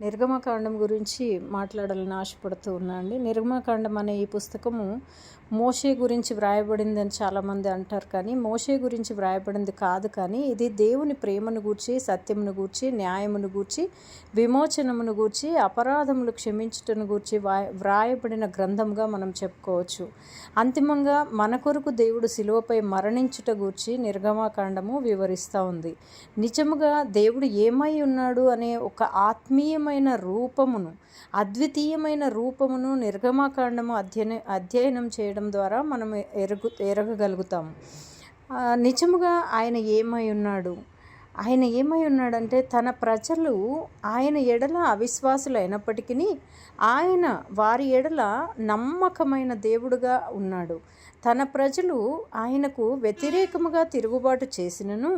నిర్గమకాండం గురించి మాట్లాడాలని ఆశపడుతూ ఉన్నా అండి. నిర్గమకాండం అనే ఈ పుస్తకము మోషే గురించి వ్రాయబడింది అని చాలామంది అంటారు కానీ మోషే గురించి వ్రాయబడింది కాదు కానీ ఇది దేవుని ప్రేమను గూర్చి సత్యమును గూర్చి న్యాయమును గూర్చి విమోచనమును గూర్చి అపరాధములు క్షమించుటను గూర్చి వ్రాయబడిన గ్రంథంగా మనం చెప్పుకోవచ్చు. అంతిమంగా మన కొరకు దేవుడు శిలువపై మరణించుట గూర్చి నిర్గమకాండము వివరిస్తూ ఉంది. నిజముగా దేవుడు ఏమై ఉన్నాడు అనే ఒక ఆత్మీయమైన రూపమును అద్వితీయమైన రూపమును నిర్గమాకాండము అధ్యయన అధ్యయనం చేయడం ద్వారా మనం ఎరుగు ఎరగగలుగుతాము. నిజముగా ఆయన ఏమై ఉన్నాడు? ఆయన ఏమై ఉన్నాడంటే తన ప్రజలు ఆయన ఎడల అవిశ్వాసులు అయినప్పటికీ ఆయన వారి ఎడల నమ్మకమైన దేవుడుగా ఉన్నాడు. తన ప్రజలు ఆయనకు వ్యతిరేకముగా తిరుగుబాటు చేసినను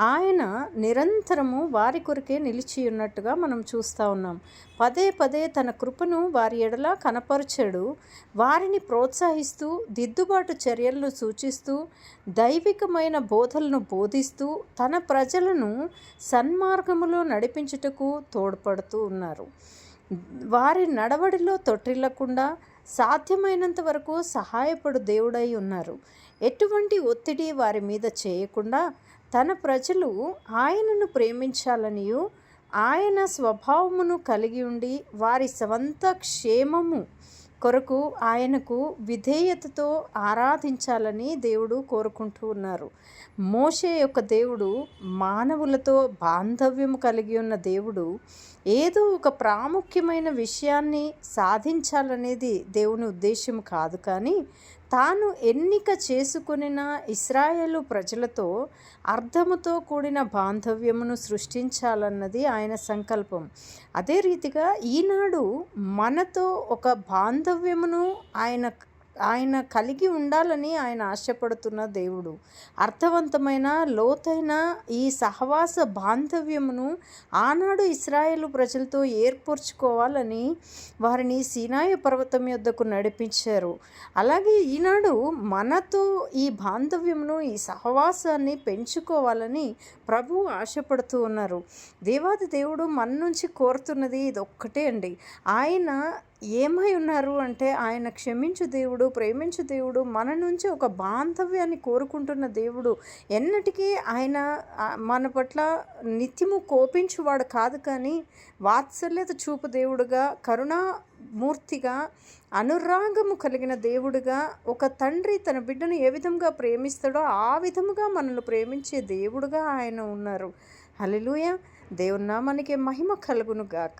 ఆయన నిరంతరము వారి కొరకే నిలిచి ఉన్నట్టుగా మనం చూస్తూ ఉన్నాం. పదే పదే తన కృపను వారి ఎడల కనపరచాడు. వారిని ప్రోత్సహిస్తూ దిద్దుబాటు చర్యలను సూచిస్తూ దైవికమైన బోధలను బోధిస్తూ తన ప్రజలను సన్మార్గములో నడిపించుటకు తోడ్పడుతూ ఉన్నారు. వారి నడవడిలో తొట్టిల్లకుండా సాధ్యమైనంత వరకు సహాయపడు దేవుడై ఉన్నారు. ఎటువంటి ఒత్తిడి వారి మీద చేయకుండా తన ప్రజలు ఆయనను ప్రేమించాలనియు ఆయన స్వభావమును కలిగి ఉండి వారి స్వంత క్షేమము కొరకు ఆయనకు విధేయతతో ఆరాధించాలని దేవుడు కోరుకుంటూ ఉన్నారు. మోషే యొక్క దేవుడు మానవులతో బాంధవ్యం కలిగి ఉన్న దేవుడు ఏదో ఒక ప్రాముఖ్యమైన విషయాన్ని సాధించాలనేది దేవుని ఉద్దేశం కాదు కానీ తాను ఎన్నిక చేసుకునిన ఇస్రాయేలు ప్రజలతో అర్థముతో కూడిన బాంధవ్యమును సృష్టించాలన్నది ఆయన సంకల్పం. అదే రీతిగా ఈనాడు మనతో ఒక బాంధవ్యమును ఆయన ఆయన కలిగి ఉండాలని ఆయన ఆశపడుతున్న దేవుడు. అర్థవంతమైన లోతైన ఈ సహవాస బాంధవ్యమును ఆనాడు ఇస్రాయేల్ ప్రజలతో ఏర్పరచుకోవాలని వారిని సీనాయ పర్వతం యొద్దకు నడిపించారు. అలాగే ఈనాడు మనతో ఈ బాంధవ్యమును ఈ సహవాసాన్ని పెంచుకోవాలని ప్రభు ఆశపడుతూ ఉన్నారు. దేవాది దేవుడు మన నుంచి కోరుతున్నది ఇది ఒక్కటే అండి. ఆయన ఏమై ఉన్నారు అంటే ఆయన క్షమించు దేవుడు ప్రేమించు దేవుడు మన నుంచి ఒక బాంధవ్యాన్ని కోరుకుంటున్న దేవుడు ఎన్నటికీ ఆయన మన పట్ల నిత్యము కోపించువాడు కాదు కానీ వాత్సల్యత చూపు దేవుడుగా కరుణామూర్తిగా అనురాగము కలిగిన దేవుడుగా ఒక తండ్రి తన బిడ్డను ఏ విధంగా ప్రేమిస్తాడో ఆ విధముగా మనల్ని ప్రేమించే దేవుడుగా ఆయన ఉన్నారు. హలిలుయ దేవున్నా మనకి మహిమ కలుగును గాక.